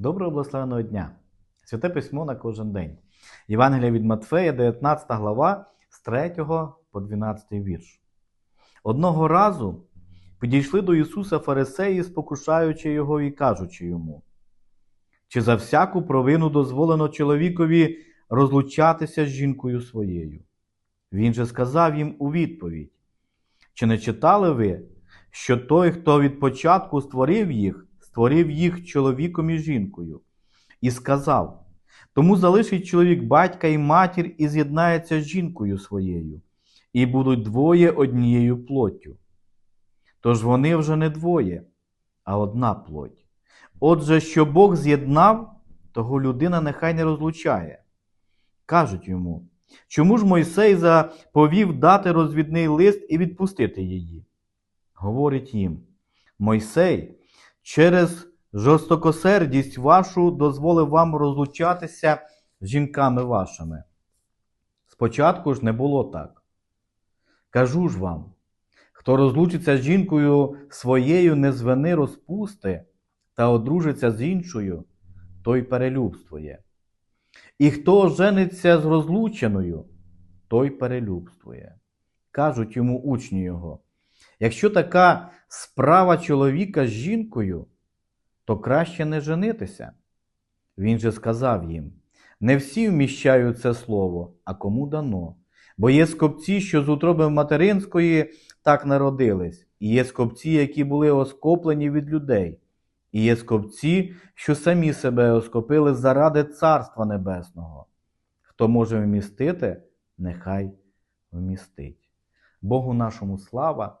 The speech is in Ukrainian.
Доброго благословеного дня! Святе письмо на кожен день. Євангелія від Матфея, 19 глава, з 3 по 12 вірш. Одного разу підійшли до Ісуса фарисеї, спокушаючи його і кажучи йому, чи за всяку провину дозволено чоловікові розлучатися з жінкою своєю? Він же сказав їм у відповідь: Чи не читали ви, що той, хто від початку створив їх, створив їх чоловіком і жінкою, і сказав: Тому залишить чоловік батька і матір і з'єднається з жінкою своєю, і будуть двоє однією плоттю. Тож вони вже не двоє, а одна плоть. Отже, що Бог з'єднав, того людина нехай не розлучає. Кажуть йому, чому ж Мойсей заповів дати розвідний лист і відпустити її? Говорить їм, Мойсей через жорстокосердість вашу дозволив вам розлучатися з жінками вашими. Спочатку ж не було так. Кажу ж вам, хто розлучиться з жінкою своєю не з вини розпусти та одружиться з іншою, той перелюбствує. І хто жениться з розлученою, той перелюбствує. Кажуть йому учні його. Якщо така справа чоловіка з жінкою, то краще не женитися. Він же сказав їм: не всі вміщають це слово, а кому дано. Бо є скопці, що з утроби материнської так народились, і є скопці, які були оскоплені від людей, і є скопці, що самі себе оскопили заради Царства Небесного. Хто може вмістити, нехай вмістить. Богу нашому слава